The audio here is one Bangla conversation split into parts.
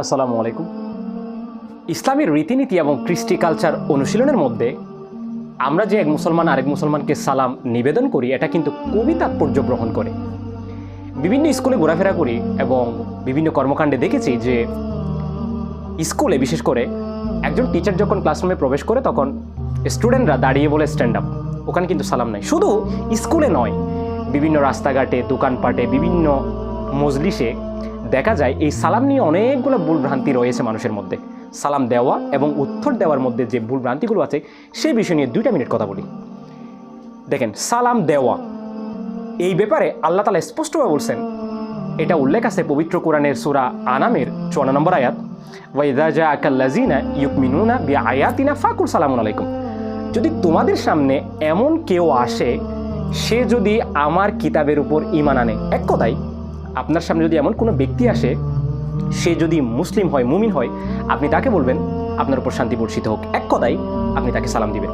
আসসালামু আলাইকুম। ইসলামের রীতিনীতি এবং কৃষ্টি কালচার অনুশীলনের মধ্যে আমরা যে এক মুসলমান আরেক মুসলমানকে সালাম নিবেদন করি, এটা কিন্তু খুবই তাৎপর্য গ্রহণ করে। বিভিন্ন স্কুলে ঘোরাফেরা করি এবং বিভিন্ন কর্মকাণ্ডে দেখেছি যে স্কুলে, বিশেষ করে একজন টিচার যখন ক্লাসরুমে প্রবেশ করে, তখন স্টুডেন্টরা দাঁড়িয়ে বলে স্ট্যান্ড আপ ওখানে কিন্তু সালাম নাই। শুধু স্কুলে নয়, বিভিন্ন রাস্তাঘাটে, দোকানপাটে, বিভিন্ন মজলিসে দেখা যায় এই সালাম নিয়ে অনেকগুলো ভুল ভ্রান্তি রয়েছে মানুষের মধ্যে। সালাম দেওয়া এবং উত্তর দেওয়ার মধ্যে যে ভুল ভ্রান্তিগুলো আছে সেই বিষয় নিয়ে দুইটা মিনিট কথা বলি। দেখেন, সালাম দেওয়া। এই ব্যাপারে আল্লাহ তালা স্পষ্টভাবে বলছেন, এটা উল্লেখ আছে পবিত্র কোরআনের সুরা আনামের চুয়ান্ন নম্বর আয়াত। ওয়াইদা জা আকাল্লাজিনা ইউকমিনুনা বি আয়াতিনা ফাকুর সালামুন আলাইকুম। যদি তোমাদের সামনে এমন কেউ আসে, সে যদি আমার কিতাবের উপর ইমান আনে, এক কথায় আপনার সামনে যদি এমন কোনো ব্যক্তি আসে, সে যদি মুসলিম হয়, মুমিন হয়, আপনি তাকে বলবেন, আপনার উপর শান্তি বর্ষিত হোক। এক কথায় আপনি তাকে সালাম দিবেন।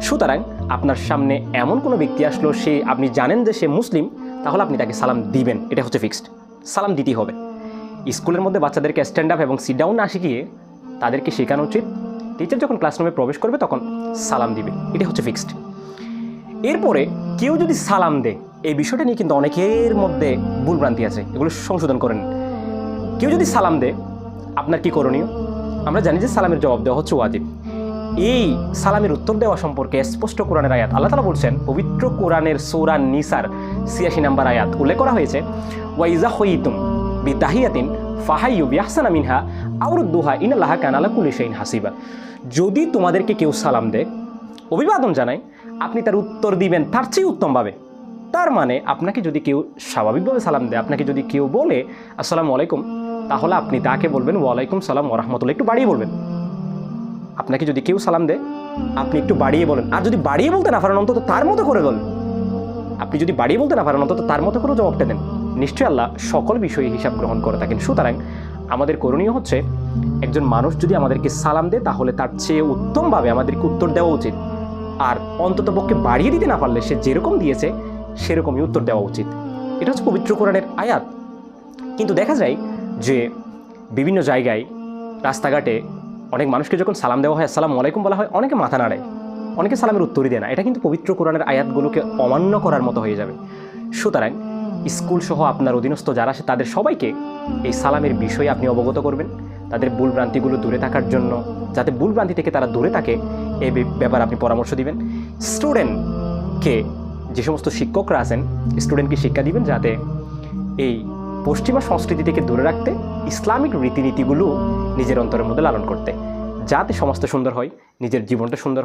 সুতরাং আপনার সামনে এমন কোনো ব্যক্তি আসলো, সে আপনি জানেন যে সে মুসলিম, তাহলে আপনি তাকে সালাম দিবেন। এটা হচ্ছে ফিক্সড। সালাম দিতেই হবে। স্কুলের মধ্যে বাচ্চাদেরকে স্ট্যান্ড আপ এবং সিট ডাউন না শিখিয়ে তাদেরকে শেখানো উচিত। টিচার যখন ক্লাসরুমে প্রবেশ করবে, তখন সালাম দিবে। এটা হচ্ছে ফিক্সড এরপরে কেউ যদি সালাম দেয় এই বিষয়টা নিয়ে কিন্তু অনেকের মধ্যে ভুলভ্রান্তি আছে। এগুলো সংশোধন করেন। কেউ যদি সালাম দেয়, আপনার কি করণীয়? আমরা জানি যে সালামের জবাব দেওয়া হচ্ছে ওয়াজিব। এই সালামের উত্তর দেওয়া সম্পর্কে স্পষ্ট কোরআনের আয়াত। আল্লাহ তালা বলছেন, পবিত্র কোরআনের সৌরান নিসার ছিয়াশি নাম্বার আয়াত উল্লেখ করা হয়েছে ওয়াইজা হইতুম বি তাহিয়াতিন ফাহাইয়ু বিয়াহসানা মিনহা আউরুদ্দুহা ইন আল্লাহ কান আলা কুলি শাইন হাসিবা। যদি তোমাদেরকে কেউ সালাম দেয়, অভিবাদন জানায়, আপনি তার উত্তর দিবেন তার চেয়ে উত্তমভাবে। তার মানে আপনাকে যদি কেউ স্বাভাবিকভাবে সালাম দেয়, আপনাকে যদি কেউ বলে, আসসালামু আলাইকুম, তাহলে আপনি তাকে বলবেন, ওয়ালাইকুম সালাম ওরহমতুল্লাহ একটু বাড়িয়ে বলবেন। আপনাকে যদি কেউ সালাম দেয়, আপনি একটু বাড়িয়ে বলেন। আর যদি বাড়িয়ে বলতে না পারেন, অন্তত তার মতো করে বলেন। আপনি যদি বাড়িয়ে বলতে না পারেন, অন্তত তার মতো করে জবাবটা দেন। নিশ্চয়ই আল্লাহ সকল বিষয়ে হিসাব গ্রহণ করে থাকেন। সুতরাং আমাদের করণীয় হচ্ছে, একজন মানুষ যদি আমাদেরকে সালাম দেয়, তাহলে তার চেয়ে উত্তমভাবে আমাদেরকে উত্তর দেওয়া উচিত। আর অন্তত পক্ষে বাড়িয়ে দিতে না পারলে সে যেরকম দিয়েছে সেরকমই উত্তর দেওয়া উচিত। এটা হচ্ছে পবিত্র কোরআনের আয়াত। কিন্তু দেখা যায় যে বিভিন্ন জায়গায়, রাস্তাঘাটে অনেক মানুষকে যখন সালাম দেওয়া হয়, আসসালামু আলাইকুম বলা হয়, অনেকে মাথা নাড়ায়। অনেকে সালামের উত্তরই দেয় না। এটা কিন্তু পবিত্র কোরআনের আয়াতগুলোকে অমান্য করার মতো হয়ে যাবে। সুতরাং স্কুল সহ আপনার অধীনস্থ যারা আছে, তাদের সবাইকে এই সালামের বিষয়ে আপনি অবগত করবেন। তাদের ভুল ভ্রান্তিগুলো দূরে থাকার জন্য, যাতে ভুল ভ্রান্তি থেকে তারা দূরে থাকে এই ব্যাপারে আপনি পরামর্শ দিবেন। স্টুডেন্টকে যে সমস্ত শিক্ষকরা আছেন স্টুডেন্টকে শিক্ষা দিবেন যাতে এই পশ্চিমা সংস্কৃতি থেকে দূরে রাখতে ইসলামিক রীতিনীতিগুলো নিজের অন্তরের মধ্যে লালন করতে। যাতে সমস্ত সুন্দর হয়, নিজের জীবনটা সুন্দর